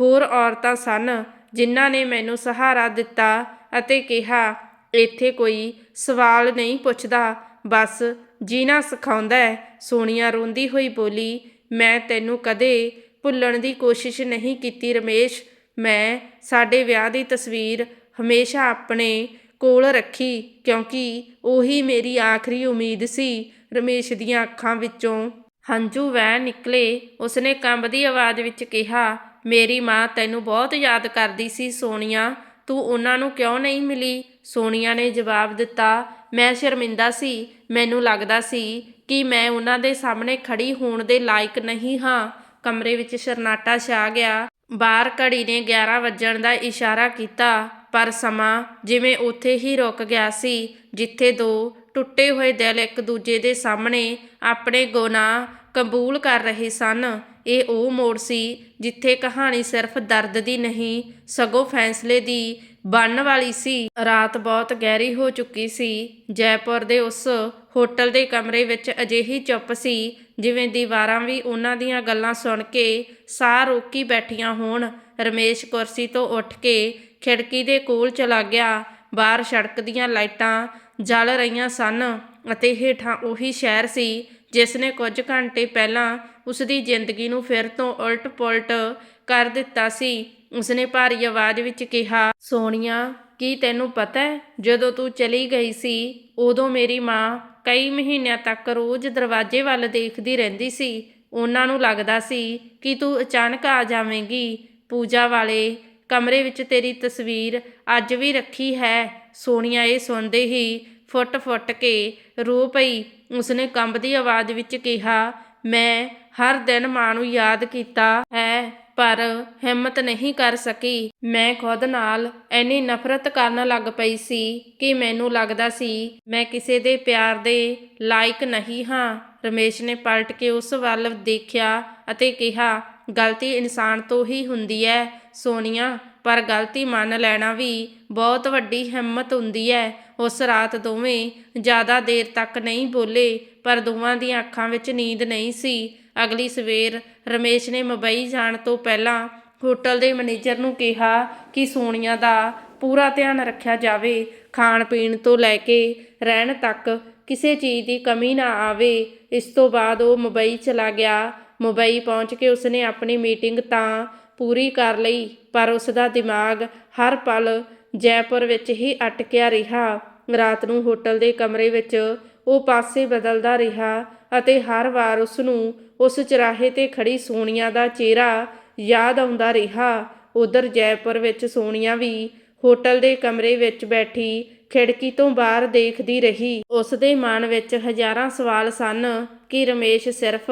ਹੋਰ ਔਰਤਾਂ ਸਨ ਜਿਨ੍ਹਾਂ ਨੇ ਮੈਨੂੰ ਸਹਾਰਾ ਦਿੱਤਾ ਅਤੇ ਕਿਹਾ, ਇੱਥੇ ਕੋਈ ਸਵਾਲ ਨਹੀਂ ਪੁੱਛਦਾ, ਬਸ ਜੀਣਾ ਸਿਖਾਉਂਦਾ ਹੈ ਸੋਨੀਆ ਰੋਂਦੀ ਹੋਈ ਬੋਲੀ, ਮੈਂ ਤੈਨੂੰ ਕਦੇ ਭੁੱਲਣ ਦੀ ਕੋਸ਼ਿਸ਼ ਨਹੀਂ ਕੀਤੀ ਰਮੇਸ਼। ਮੈਂ ਸਾਡੇ ਵਿਆਹ ਦੀ ਤਸਵੀਰ ਹਮੇਸ਼ਾ ਆਪਣੇ ਕੋਲ ਰੱਖੀ, ਕਿਉਂਕਿ ਉਹੀ ਮੇਰੀ ਆਖਰੀ ਉਮੀਦ ਸੀ ਰਮੇਸ਼ ਦੀਆਂ ਅੱਖਾਂ ਵਿੱਚੋਂ। ਹੰਝੂ ਵਹਿ ਨਿਕਲੇ। ਉਸਨੇ ਕੰਬਦੀ ਆਵਾਜ਼ ਵਿੱਚ ਕਿਹਾ, ਮੇਰੀ ਮਾਂ ਤੈਨੂੰ ਬਹੁਤ ਯਾਦ ਕਰਦੀ ਸੀ ਸੋਨੀਆ। ਤੂੰ ਉਹਨਾਂ ਨੂੰ ਕਿਉਂ ਨਹੀਂ ਮਿਲੀ? ਸੋਨੀਆ ਨੇ ਜਵਾਬ ਦਿੱਤਾ, ਮੈਂ ਸ਼ਰਮਿੰਦਾ ਸੀ। ਮੈਨੂੰ ਲੱਗਦਾ ਸੀ ਕਿ ਮੈਂ ਉਹਨਾਂ ਦੇ ਸਾਹਮਣੇ ਖੜੀ ਹੋਣ ਦੇ ਲਾਇਕ ਨਹੀਂ ਹਾਂ। ਕਮਰੇ ਵਿੱਚ ਸ਼ਰਨਾਟਾ ਛਾ ਗਿਆ। ਬਾਹਰ ਘੜੀ ਨੇ 11 ਵੱਜਣ ਦਾ ਇਸ਼ਾਰਾ ਕੀਤਾ। ਪਰ ਸਮਾਂ ਜਿਵੇਂ ਉੱਥੇ ਹੀ ਰੁਕ ਗਿਆ ਸੀ, ਜਿੱਥੇ ਦੋ ਟੁੱਟੇ ਹੋਏ ਦਿਲ ਇੱਕ ਦੂਜੇ ਦੇ ਸਾਹਮਣੇ ਆਪਣੇ ਗੁਨਾਹ ਕਬੂਲ ਕਰ ਰਹੇ ਸਨ। ਇਹ ਉਹ ਮੋੜ ਸੀ ਜਿੱਥੇ ਕਹਾਣੀ ਸਿਰਫ ਦਰਦ ਦੀ ਨਹੀਂ, ਸਗੋਂ ਫੈਸਲੇ ਦੀ ਬਣਨ ਵਾਲੀ ਸੀ। ਰਾਤ ਬਹੁਤ ਗਹਿਰੀ ਹੋ ਚੁੱਕੀ ਸੀ। ਜੈਪੁਰ ਦੇ ਉਸ ਹੋਟਲ ਦੇ ਕਮਰੇ ਵਿੱਚ ਅਜਿਹੀ ਚੁੱਪ ਸੀ ਜਿਵੇਂ ਦੀਵਾਰਾਂ ਵੀ ਉਹਨਾਂ ਦੀਆਂ ਗੱਲਾਂ ਸੁਣ ਕੇ ਸਾਹ ਰੋਕੀ ਬੈਠੀਆਂ ਹੋਣ। ਰਮੇਸ਼ ਕੁਰਸੀ ਤੋਂ ਉੱਠ ਕੇ ਖਿੜਕੀ ਦੇ ਕੋਲ ਚਲਾ ਗਿਆ। ਬਾਹਰ ਸੜਕ ਦੀਆਂ ਲਾਈਟਾਂ ਜਲ ਰਹੀਆਂ ਸਨ ਅਤੇ ਹੇਠਾਂ ਉਹੀ ਸ਼ਹਿਰ ਸੀ, ਜਿਸ ਨੇ ਕੁਝ ਘੰਟੇ ਪਹਿਲਾਂ ਉਸ ਦੀ ਜ਼ਿੰਦਗੀ ਨੂੰ ਫਿਰ ਤੋਂ ਉਲਟ-ਪੁਲਟ ਕਰ ਦਿੱਤਾ ਸੀ। ਉਸਨੇ ਭਾਰੀ ਆਵਾਜ਼ ਵਿੱਚ ਕਿਹਾ, ਸੋਨੀਆ, ਕੀ ਤੈਨੂੰ ਪਤਾ ਹੈ, ਜਦੋਂ ਤੂੰ ਚਲੀ ਗਈ ਸੀ, ਉਦੋਂ ਮੇਰੀ ਮਾਂ ਕਈ ਮਹੀਨਿਆਂ ਤੱਕ ਰੋਜ਼ ਦਰਵਾਜ਼ੇ ਵੱਲ ਦੇਖਦੀ ਰਹਿੰਦੀ ਸੀ। ਉਹਨਾਂ ਨੂੰ ਲੱਗਦਾ ਸੀ ਕਿ ਤੂੰ ਅਚਾਨਕ ਆ ਜਾਵੇਂਗੀ। ਪੂਜਾ ਵਾਲੇ ਕਮਰੇ ਵਿੱਚ ਤੇਰੀ ਤਸਵੀਰ ਅੱਜ ਵੀ ਰੱਖੀ ਹੈ। ਸੋਨੀਆ ਇਹ ਸੁਣਦੇ ਹੀ ਫੁੱਟ-ਫੁੱਟ ਕੇ ਰੋ ਪਈ। ਉਸਨੇ ਕੰਬਦੀ ਆਵਾਜ਼ ਵਿੱਚ ਕਿਹਾ, ਮੈਂ ਹਰ ਦਿਨ ਮਾਂ ਨੂੰ ਯਾਦ ਕੀਤਾ ਹੈ, ਪਰ ਹਿੰਮਤ ਨਹੀਂ ਕਰ ਸਕੀ। ਮੈਂ ਖੁਦ ਨਾਲ ਇੰਨੀ ਨਫ਼ਰਤ ਕਰਨ ਲੱਗ ਪਈ ਸੀ ਕਿ ਮੈਨੂੰ ਲੱਗਦਾ ਸੀ ਮੈਂ ਕਿਸੇ ਦੇ ਪਿਆਰ ਦੇ ਲਾਇਕ ਨਹੀਂ ਹਾਂ। ਰਮੇਸ਼ ਨੇ ਪਲਟ ਕੇ ਉਸ ਵੱਲ ਦੇਖਿਆ ਅਤੇ ਕਿਹਾ ਗਲਤੀ ਇਨਸਾਨ ਤੋਂ ਹੀ ਹੁੰਦੀ ਹੈ ਸੋਨੀਆ। ਪਰ ਗਲਤੀ ਮੰਨ ਲੈਣਾ ਵੀ ਬਹੁਤ ਵੱਡੀ ਹਿੰਮਤ ਹੁੰਦੀ ਹੈ ਉਸ ਰਾਤ ਦੋਵੇਂ ਜ਼ਿਆਦਾ ਦੇਰ ਤੱਕ ਨਹੀਂ ਬੋਲੇ, ਪਰ ਦੋਵਾਂ ਦੀਆਂ ਅੱਖਾਂ ਵਿੱਚ ਨੀਂਦ ਨਹੀਂ ਸੀ। ਅਗਲੀ ਸਵੇਰ ਰਮੇਸ਼ ਨੇ ਮੁੰਬਈ ਜਾਣ ਤੋਂ ਪਹਿਲਾਂ ਹੋਟਲ ਦੇ ਮੈਨੇਜਰ ਨੂੰ ਕਿਹਾ ਕਿ ਸੋਨੀਆ ਦਾ ਪੂਰਾ ਧਿਆਨ ਰੱਖਿਆ ਜਾਵੇ। ਖਾਣ ਪੀਣ ਤੋਂ ਲੈ ਕੇ ਰਹਿਣ ਤੱਕ ਕਿਸੇ ਚੀਜ਼ ਦੀ ਕਮੀ ਨਾ ਆਵੇ। ਇਸ ਤੋਂ ਬਾਅਦ ਉਹ ਮੁੰਬਈ ਚਲਾ ਗਿਆ। ਮੁੰਬਈ ਪਹੁੰਚ ਕੇ ਉਸਨੇ ਆਪਣੀ ਮੀਟਿੰਗ ਤਾਂ ਪੂਰੀ ਕਰ ਲਈ, ਪਰ ਉਸਦਾ ਦਿਮਾਗ ਹਰ ਪਲ ਜੈਪੁਰ ਵਿੱਚ ਹੀ ਅਟਕਿਆ ਰਿਹਾ। ਰਾਤ ਨੂੰ ਹੋਟਲ ਦੇ ਕਮਰੇ ਵਿੱਚ ਉਹ ਪਾਸੇ ਬਦਲਦਾ ਰਿਹਾ ਅਤੇ ਹਰ ਵਾਰ ਉਸ ਨੂੰ ਉਸ ਚਰਾਹੇ ਤੇ ਖੜੀ ਸੋਨੀਆ ਦਾ ਚਿਹਰਾ ਯਾਦ ਆਉਂਦਾ ਰਿਹਾ। ਉਧਰ ਜੈਪੁਰ ਵਿੱਚ ਸੋਨੀਆ ਵੀ ਹੋਟਲ ਦੇ ਕਮਰੇ ਵਿੱਚ ਬੈਠੀ ਖਿੜਕੀ ਤੋਂ ਬਾਹਰ ਦੇਖਦੀ ਰਹੀ। ਉਸ ਦੇ ਮਨ ਵਿੱਚ ਹਜ਼ਾਰਾਂ ਸਵਾਲ ਸਨ ਕਿ ਰਮੇਸ਼ ਸਿਰਫ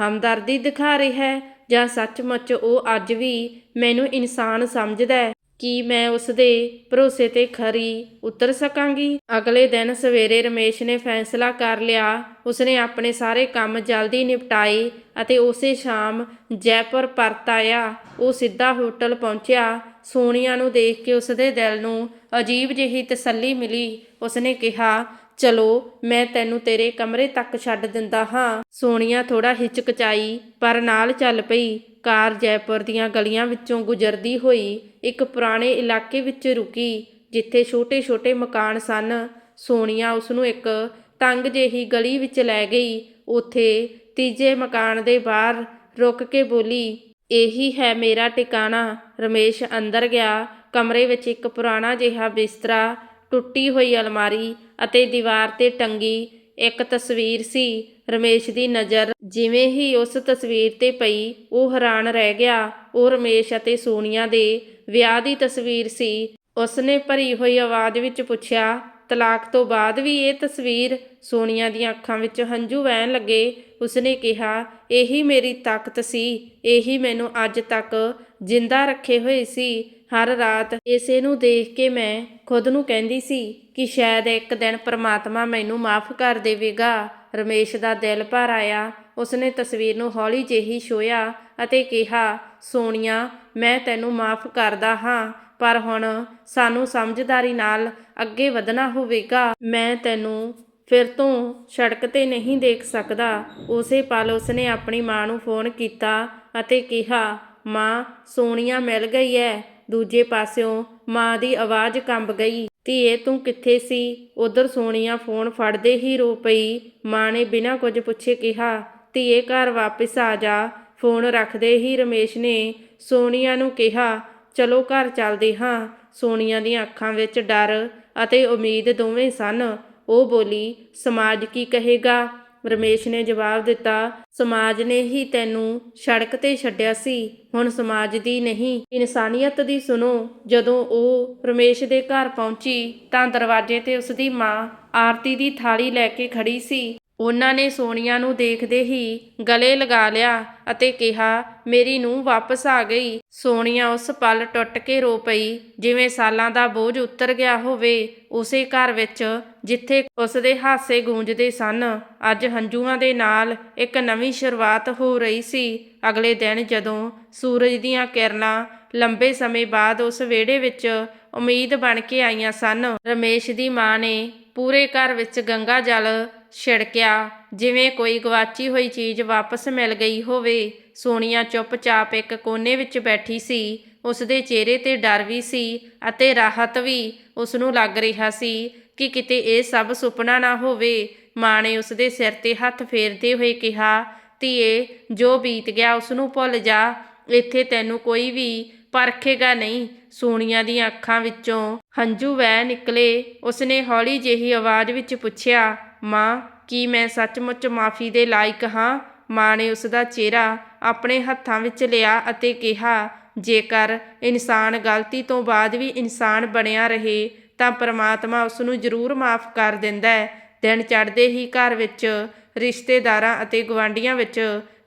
ਹਮਦਰਦੀ ਦਿਖਾ ਰਿਹਾ ਹੈ ਜਾਂ ਸੱਚਮੁੱਚ ਉਹ ਅੱਜ ਵੀ ਮੈਨੂੰ ਇਨਸਾਨ ਸਮਝਦਾ ਹੈ ਕੀ ਮੈਂ ਉਸ ਦੇ ਭਰੋਸੇ ਤੇ ਖਰੀ ਉਤਰ ਸਕਾਂਗੀ। ਅਗਲੇ ਦਿਨ ਸਵੇਰੇ ਰਮੇਸ਼ ਨੇ ਫੈਸਲਾ ਕਰ ਲਿਆ। ਉਸਨੇ ਆਪਣੇ ਸਾਰੇ ਕੰਮ ਜਲਦੀ ਨਿਪਟਾਏ ਅਤੇ ਉਸੇ ਸ਼ਾਮ ਜੈਪੁਰ ਪਰਤ ਆਇਆ। ਉਹ ਸਿੱਧਾ ਹੋਟਲ ਪਹੁੰਚਿਆ। ਸੋਨੀਆ ਨੂੰ ਦੇਖ ਕੇ ਉਸਦੇ ਦਿਲ ਨੂੰ ਅਜੀਬ ਜਿਹੀ ਤਸੱਲੀ ਮਿਲੀ। ਉਸਨੇ ਕਿਹਾ ਚਲੋ, ਮੈਂ ਤੈਨੂੰ ਤੇਰੇ ਕਮਰੇ ਤੱਕ ਛੱਡ ਦਿੰਦਾ ਹਾਂ। ਸੋਨੀਆ ਥੋੜਾ ਹਿਚਕਚਾਈ, ਪਰ ਨਾਲ ਚੱਲ ਪਈ। ਕਾਰ ਜੈਪੁਰ ਦੀਆਂ ਗਲੀਆਂ ਵਿੱਚੋਂ ਗੁਜ਼ਰਦੀ ਹੋਈ, ਇੱਕ ਪੁਰਾਣੇ ਇਲਾਕੇ ਵਿੱਚ ਰੁਕੀ, ਜਿੱਥੇ ਛੋਟੇ-ਛੋਟੇ ਮਕਾਨ ਸਨ। ਸੋਨੀਆ ਉਸ ਨੂੰ ਇੱਕ ਤੰਗ ਜਿਹੀ ਗਲੀ ਵਿੱਚ ਲੈ ਗਈ। ਉੱਥੇ ਤੀਜੇ ਮਕਾਨ ਦੇ ਬਾਹਰ ਰੁਕ ਕੇ ਬੋਲੀ, ਇਹੀ ਹੈ ਮੇਰਾ ਟਿਕਾਣਾ। ਰਮੇਸ਼ ਅੰਦਰ ਗਿਆ। ਕਮਰੇ ਵਿੱਚ ਇੱਕ ਪੁਰਾਣਾ ਜਿਹਾ ਬਿਸਤਰਾ ਟੁੱਟੀ ਹੋਈ ਅਲਮਾਰੀ ਅਤੇ ਦੀਵਾਰ ਤੇ ਟੰਗੀ ਇੱਕ ਤਸਵੀਰ ਸੀ। ਰਮੇਸ਼ ਦੀ ਨਜ਼ਰ ਜਿਵੇਂ ਹੀ ਉਸ ਤਸਵੀਰ ਤੇ ਪਈ, ਉਹ ਹੈਰਾਨ ਰਹਿ ਗਿਆ। ਉਹ ਰਮੇਸ਼ ਅਤੇ ਸੋਨੀਆ ਦੇ ਵਿਆਹ ਦੀ ਤਸਵੀਰ ਸੀ। ਉਸਨੇ ਭਰੀ ਹੋਈ ਆਵਾਜ਼ ਵਿੱਚ ਪੁੱਛਿਆ ਤਲਾਕ ਤੋਂ ਬਾਅਦ ਵੀ ਇਹ ਤਸਵੀਰ ਸੋਨੀਆ ਦੀਆਂ ਅੱਖਾਂ ਵਿੱਚ ਹੰਝੂ ਵਹਿਣ ਲੱਗੇ। ਉਸਨੇ ਕਿਹਾ, ਇਹੀ ਮੇਰੀ ਤਾਕਤ ਸੀ, ਇਹੀ ਮੈਨੂੰ ਅੱਜ ਤੱਕ ਜਿੰਦਾ ਰੱਖੇ ਹੋਏ ਸੀ। ਹਰ ਰਾਤ ਇਸੇ ਨੂੰ ਦੇਖ ਕੇ ਮੈਂ ਖੁਦ ਨੂੰ ਕਹਿੰਦੀ ਸੀ ਕਿ ਸ਼ਾਇਦ ਇੱਕ ਦਿਨ ਪ੍ਰਮਾਤਮਾ ਮੈਨੂੰ ਮਾਫ ਕਰ ਦੇਵੇਗਾ। ਰਮੇਸ਼ ਦਾ ਦਿਲ ਭਰ ਆਇਆ। ਉਸਨੇ ਤਸਵੀਰ ਨੂੰ ਹੌਲੀ ਜਿਹੀ ਛੋਇਆ ਅਤੇ ਕਿਹਾ, ਸੋਨੀਆ, ਮੈਂ ਤੈਨੂੰ ਮਾਫ ਕਰਦਾ ਹਾਂ। ਪਰ ਹੁਣ ਸਾਨੂੰ ਸਮਝਦਾਰੀ ਨਾਲ ਅੱਗੇ ਵਧਣਾ ਹੋਵੇਗਾ। ਮੈਂ ਤੈਨੂੰ ਫਿਰ ਤੋਂ ਸੜਕ ਤੇ ਨਹੀਂ ਦੇਖ ਸਕਦਾ। ਉਸੇ ਪਲ ਉਸਨੇ ਆਪਣੀ ਮਾਂ ਨੂੰ ਫੋਨ ਕੀਤਾ ਅਤੇ ਕਿਹਾ, ਮਾਂ, ਸੋਨੀਆ ਮਿਲ ਗਈ ਹੈ ਦੂਜੇ ਪਾਸਿਓਂ ਮਾਂ ਦੀ ਆਵਾਜ਼ ਕੰਬ ਗਈ। ਧੀਏ, ਤੂੰ ਕਿੱਥੇ ਸੀ? ਉਧਰ ਸੋਨੀਆ ਫੋਨ ਫੜਦੇ ਹੀ ਰੋ ਪਈ। ਮਾਂ ਨੇ ਬਿਨਾਂ ਕੁਝ ਪੁੱਛੇ ਕਿਹਾ, ਧੀਏ, ਘਰ ਵਾਪਸ ਆ ਜਾ। ਫੋਨ ਰੱਖਦੇ ਹੀ ਰਮੇਸ਼ ਨੇ ਸੋਨੀਆ ਨੂੰ ਕਿਹਾ ਚਲੋ ਘਰ ਚੱਲਦੇ ਹਾਂ। ਸੋਨੀਆ ਦੀਆਂ ਅੱਖਾਂ ਵਿੱਚ ਡਰ ਅਤੇ ਉਮੀਦ ਦੋਵੇਂ ਸਨ। ਉਹ ਬੋਲੀ, ਸਮਾਜ ਕੀ ਕਹੇਗਾ? ਰਮੇਸ਼ ਨੇ ਜਵਾਬ ਦਿੱਤਾ, ਸਮਾਜ ਨੇ ਹੀ ਤੈਨੂੰ ਸੜਕ ਤੇ ਛੱਡਿਆ ਸੀ। ਹੁਣ ਸਮਾਜ ਦੀ ਨਹੀਂ। ਇਨਸਾਨੀਅਤ ਦੀ ਸੁਣੋ। ਜਦੋਂ ਉਹ ਰਮੇਸ਼ ਦੇ ਘਰ ਪਹੁੰਚੀ ਤਾਂ ਦਰਵਾਜ਼ੇ ਤੇ ਉਸ ਦੀ ਮਾਂ ਆਰਤੀ ਦੀ ਥਾਲੀ ਲੈ ਕੇ ਖੜੀ ਸੀ। ਉਹਨਾਂ ਨੇ ਸੋਨੀਆ ਨੂੰ ਦੇਖਦੇ ਹੀ ਗਲੇ ਲਗਾ ਲਿਆ ਅਤੇ ਕਿਹਾ, ਮੇਰੀ ਨੂੰ ਵਾਪਸ ਆ ਗਈ। ਸੋਨੀਆ ਉਸ ਪਲ ਟੁੱਟ ਕੇ ਰੋ ਪਈ। ਜਿਵੇਂ ਸਾਲਾਂ ਦਾ ਬੋਝ ਉਤਰ ਗਿਆ ਹੋਵੇ, ਉਸੇ ਘਰ ਵਿੱਚ ਜਿੱਥੇ ਉਸ ਦੇ ਹਾਸੇ ਗੂੰਜਦੇ ਸਨ, ਅੱਜ ਹੰਝੂਆਂ ਦੇ ਨਾਲ ਇੱਕ ਨਵੀਂ ਸ਼ੁਰੂਆਤ ਹੋ ਰਹੀ ਸੀ। ਅਗਲੇ ਦਿਨ ਜਦੋਂ ਸੂਰਜ ਦੀਆਂ ਕਿਰਨਾਂ ਲੰਬੇ ਸਮੇਂ ਬਾਅਦ ਉਸ ਵਿਹੜੇ ਵਿੱਚ ਉਮੀਦ ਬਣ ਕੇ ਆਈਆਂ ਸਨ, ਰਮੇਸ਼ ਦੀ ਮਾਂ ਨੇ ਪੂਰੇ ਘਰ ਵਿੱਚ ਗੰਗਾ ਜਲ ਛਿੜਕਿਆ। ਜਿਵੇਂ ਕੋਈ ਗਵਾਚੀ ਹੋਈ ਚੀਜ਼ ਵਾਪਸ ਮਿਲ ਗਈ ਹੋਵੇ, ਸੋਨੀਆ ਚੁੱਪਚਾਪ ਇੱਕ ਕੋਨੇ ਵਿੱਚ ਬੈਠੀ ਸੀ। ਉਸ ਦੇ ਚਿਹਰੇ ਤੇ ਡਰ ਵੀ ਸੀ ਅਤੇ ਰਾਹਤ ਵੀ ਉਸ ਨੂੰ ਲੱਗ ਰਿਹਾ ਸੀ ਕਿ ਕਿਤੇ ਇਹ ਸਭ ਸੁਪਨਾ ਨਾ ਹੋਵੇ। ਮਾਂ ਨੇ ਉਸ ਦੇ ਸਿਰ ਤੇ ਹੱਥ ਫੇਰਦੇ ਹੋਏ ਕਿਹਾ, ਧੀਏ, ਜੋ ਬੀਤ ਗਿਆ ਉਸ ਨੂੰ ਭੁੱਲ ਜਾ। ਇੱਥੇ ਤੈਨੂੰ ਕੋਈ ਵੀ ਪਰਖੇਗਾ ਨਹੀਂ ਸੋਨੀਆ ਦੀਆਂ ਅੱਖਾਂ ਵਿੱਚੋਂ ਹੰਝੂ ਵਹਿ ਨਿਕਲੇ। ਉਸਨੇ ਹੌਲੀ ਜਿਹੀ ਆਵਾਜ਼ ਵਿੱਚ ਪੁੱਛਿਆ ਮਾਂ, ਕੀ ਮੈਂ ਸੱਚਮੁੱਚ ਮਾਫੀ ਦੇ ਲਾਇਕ ਹਾਂ? ਮਾਂ ਨੇ ਉਸ ਦਾ ਚਿਹਰਾ ਆਪਣੇ ਹੱਥਾਂ ਵਿੱਚ ਲਿਆ ਅਤੇ ਕਿਹਾ, ਜੇਕਰ ਇਨਸਾਨ ਗਲਤੀ ਤੋਂ ਬਾਅਦ ਵੀ ਇਨਸਾਨ ਬਣਿਆ ਰਹੇ, ਤਾਂ ਪਰਮਾਤਮਾ ਉਸ ਨੂੰ ਜ਼ਰੂਰ ਮਾਫ ਕਰ ਦਿੰਦਾ ਹੈ। ਦਿਨ ਚੜ੍ਹਦੇ ਹੀ ਘਰ ਵਿੱਚ, ਰਿਸ਼ਤੇਦਾਰਾਂ ਅਤੇ ਗਵਾਂਢੀਆਂ ਵਿੱਚ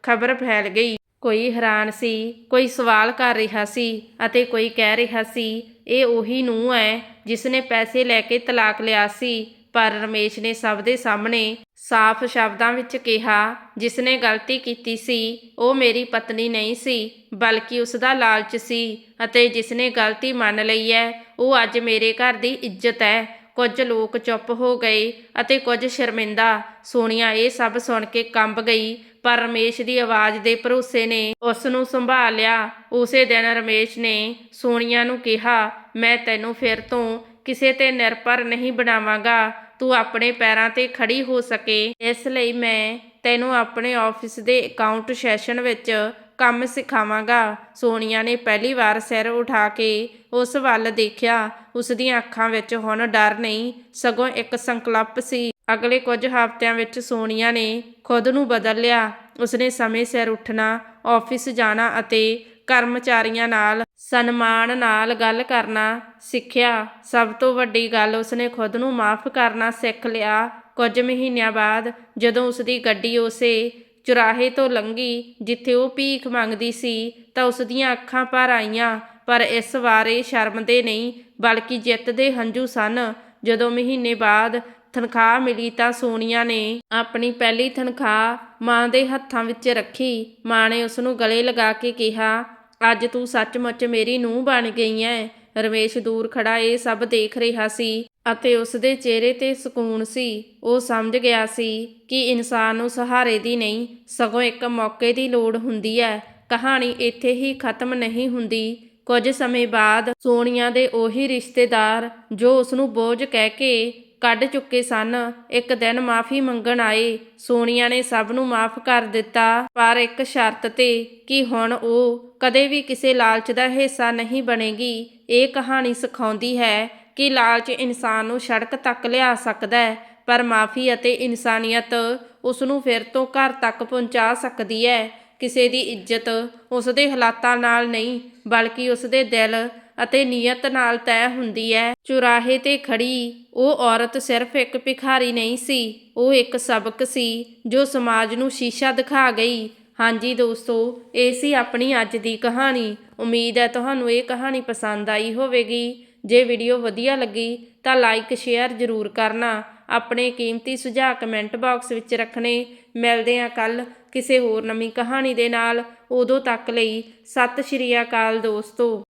ਖਬਰ ਫੈਲ ਗਈ। ਕੋਈ ਹੈਰਾਨ ਸੀ, ਕੋਈ ਸਵਾਲ ਕਰ ਰਿਹਾ ਸੀ ਅਤੇ ਕੋਈ ਕਹਿ ਰਿਹਾ ਸੀ, ਇਹ ਉਹੀ ਨੂੰ ਹੈ ਜਿਸ ਨੇ ਪੈਸੇ ਲੈ ਕੇ ਤਲਾਕ ਲਿਆ ਸੀ। ਪਰ ਰਮੇਸ਼ ਨੇ ਸਭ ਦੇ ਸਾਹਮਣੇ ਸਾਫ਼ ਸ਼ਬਦਾਂ ਵਿੱਚ ਕਿਹਾ ਜਿਸ ਨੇ ਗਲਤੀ ਕੀਤੀ ਸੀ, ਉਹ ਮੇਰੀ ਪਤਨੀ ਨਹੀਂ ਸੀ, ਬਲਕਿ ਉਸ ਦਾ ਲਾਲਚ ਸੀ, ਅਤੇ ਜਿਸ ਨੇ ਗਲਤੀ ਮੰਨ ਲਈ ਹੈ, ਉਹ ਅੱਜ ਮੇਰੇ ਘਰ ਦੀ ਇੱਜ਼ਤ ਹੈ। ਕੁਝ ਲੋਕ ਚੁੱਪ ਹੋ ਗਏ ਅਤੇ ਕੁਝ ਸ਼ਰਮਿੰਦਾ ਸੋਨੀਆ ਇਹ ਸਭ ਸੁਣ ਕੇ ਕੰਬ ਗਈ, ਪਰ ਰਮੇਸ਼ ਦੀ ਆਵਾਜ਼ ਦੇ ਭਰੋਸੇ ਨੇ ਉਸ ਨੂੰ ਸੰਭਾਲ ਲਿਆ ਉਸੇ ਦਿਨ ਰਮੇਸ਼ ਨੇ ਸੋਨੀਆ ਨੂੰ ਕਿਹਾ, ਮੈਂ ਤੈਨੂੰ ਫਿਰ ਤੋਂ ਕਿਸੇ ਤੇ ਨਿਰਭਰ ਨਹੀਂ ਬਣਾਵਾਂਗਾ, ਤੂੰ ਆਪਣੇ ਪੈਰਾਂ ਤੇ ਖੜੀ ਹੋ ਸਕੇ। ਇਸ ਲਈ ਮੈਂ ਤੈਨੂੰ ਆਪਣੇ ਆਫਿਸ ਦੇ ਅਕਾਊਂਟ ਸੈਸ਼ਨ ਵਿੱਚ ਕੰਮ ਸਿਖਾਵਾਂਗਾ। ਸੋਨੀਆ ਨੇ ਪਹਿਲੀ ਵਾਰ ਸਿਰ ਉਠਾ ਕੇ ਉਸ ਵੱਲ ਦੇਖਿਆ। ਉਸ ਦੀਆਂ ਅੱਖਾਂ ਵਿੱਚ ਹੁਣ ਡਰ ਨਹੀਂ, ਸਗੋਂ ਇੱਕ ਸੰਕਲਪ ਸੀ। ਅਗਲੇ ਕੁਝ ਹਫ਼ਤਿਆਂ ਵਿੱਚ ਸੋਨੀਆ ਨੇ ਖੁਦ ਨੂੰ ਬਦਲ ਲਿਆ। ਉਸਨੇ ਸਮੇਂ ਸਿਰ ਉੱਠਣਾ, ਆਫਿਸ ਜਾਣਾ ਅਤੇ ਕਰਮਚਾਰੀਆਂ ਨਾਲ ਸਨਮਾਨ ਨਾਲ ਗੱਲ ਕਰਨਾ ਸਿੱਖਿਆ। ਸਭ ਤੋਂ ਵੱਡੀ ਗੱਲ ਉਸਨੇ ਖੁਦ ਨੂੰ ਮਾਫ ਕਰਨਾ ਸਿੱਖ ਲਿਆ। ਕੁਝ ਮਹੀਨਿਆਂ ਬਾਅਦ ਜਦੋਂ ਉਸਦੀ ਗੱਡੀ ਉਸੇ ਚੁਰਾਹੇ ਤੋਂ ਲੰਘੀ, ਜਿੱਥੇ ਉਹ ਭੀਖ ਮੰਗਦੀ ਸੀ, ਤਾਂ ਉਸ ਦੀਆਂ ਅੱਖਾਂ ਭਰ ਆਈਆਂ। ਪਰ ਇਸ ਵਾਰੇ ਇਹ ਸ਼ਰਮ ਦੇ ਨਹੀਂ, ਬਲਕਿ ਜਿੱਤ ਦੇ ਹੰਝੂ ਸਨ। ਜਦੋਂ ਮਹੀਨੇ ਬਾਅਦ ਤਨਖਾਹ ਮਿਲੀ ਤਾਂ ਸੋਨੀਆ ਨੇ ਆਪਣੀ ਪਹਿਲੀ ਤਨਖਾਹ ਮਾਂ ਦੇ ਹੱਥਾਂ ਵਿੱਚ ਰੱਖੀ। ਮਾਂ ਨੇ ਉਸ ਨੂੰ ਗਲੇ ਲਗਾ ਕੇ ਕਿਹਾ ਅੱਜ ਤੂੰ ਸੱਚਮੁੱਚ ਮੇਰੀ ਨੂੰਹ ਬਣ ਗਈ ਐ। ਰਮੇਸ਼ ਦੂਰ ਖੜਾ ਇਹ ਸਭ ਦੇਖ ਰਿਹਾ ਸੀ ਅਤੇ ਉਸ ਦੇ ਚਿਹਰੇ ਤੇ ਸਕੂਨ ਸੀ। ਉਹ ਸਮਝ ਗਿਆ ਸੀ ਕਿ ਇਨਸਾਨ ਨੂੰ ਸਹਾਰੇ ਦੀ ਨਹੀਂ, ਸਗੋਂ ਇੱਕ ਮੌਕੇ ਦੀ ਲੋੜ ਹੁੰਦੀ ਹੈ ਕਹਾਣੀ ਇੱਥੇ ਹੀ ਖਤਮ ਨਹੀਂ ਹੁੰਦੀ। ਕੁਝ ਸਮੇਂ ਬਾਅਦ ਸੋਨੀਆ ਦੇ ਉਹੀ ਰਿਸ਼ਤੇਦਾਰ ਜੋ ਉਸ ਨੂੰ ਬੋਝ ਕਹਿ ਕੇ ਕੱਢ ਚੁੱਕੇ ਸਨ। ਇੱਕ ਦਿਨ ਮਾਫੀ ਮੰਗਣ ਆਏ। ਸੋਨੀਆ ਨੇ ਸਭ ਨੂੰ ਮਾਫ ਕਰ ਦਿੱਤਾ। ਪਰ ਇੱਕ ਸ਼ਰਤ ਤੇ ਕਿ ਹੁਣ ਉਹ ਕਦੇ ਵੀ ਕਿਸੇ ਲਾਲਚ ਦਾ ਹਿੱਸਾ ਨਹੀਂ ਬਣੇਗੀ। ਇਹ ਕਹਾਣੀ ਸਿਖਾਉਂਦੀ ਹੈ ਕਿ ਲਾਲਚ ਇਨਸਾਨ ਨੂੰ ਸੜਕ ਤੱਕ ਲਿਆ ਸਕਦਾ ਹੈ, ਪਰ ਮਾਫੀ ਅਤੇ ਇਨਸਾਨੀਅਤ ਉਸ ਨੂੰ ਫਿਰ ਤੋਂ ਘਰ ਤੱਕ ਪਹੁੰਚਾ ਸਕਦੀ ਹੈ। ਕਿਸੇ ਦੀ ਇੱਜ਼ਤ ਉਸ ਦੇ ਹਾਲਾਤਾਂ ਨਾਲ ਨਹੀਂ, ਬਲਕਿ ਉਸ ਦੇ ਦਿਲ ਅਤੇ ਨੀਅਤ ਨਾਲ ਤੈਅ ਹੁੰਦੀ ਹੈ ਚੁਰਾਹੇ ਤੇ ਖੜੀ ਉਹ ਔਰਤ ਸਿਰਫ ਇੱਕ ਭਿਖਾਰੀ ਨਹੀਂ ਸੀ, ਉਹ ਇੱਕ ਸਬਕ ਸੀ, ਜੋ ਸਮਾਜ ਨੂੰ ਸ਼ੀਸ਼ਾ ਦਿਖਾ ਗਈ। ਹਾਂਜੀ ਦੋਸਤੋ, ਇਹ ਸੀ ਆਪਣੀ ਅੱਜ ਦੀ ਕਹਾਣੀ। ਉਮੀਦ ਹੈ ਤੁਹਾਨੂੰ ਇਹ ਕਹਾਣੀ ਪਸੰਦ ਆਈ ਹੋਵੇਗੀ। ਜੇ ਵੀਡੀਓ ਵਧੀਆ ਲੱਗੀ ਤਾਂ ਲਾਈਕ, ਸ਼ੇਅਰ ਜ਼ਰੂਰ ਕਰਨਾ। ਆਪਣੇ ਕੀਮਤੀ ਸੁਝਾਅ ਕਮੈਂਟ ਬਾਕਸ ਵਿੱਚ ਰੱਖਣੇ। ਮਿਲਦੇ ਹਾਂ ਕੱਲ ਕਿਸੇ ਹੋਰ ਨਵੀਂ ਕਹਾਣੀ ਦੇ ਨਾਲ। ਉਦੋਂ ਤੱਕ ਲਈ ਸਤਿ ਸ਼੍ਰੀ ਅਕਾਲ ਦੋਸਤੋ।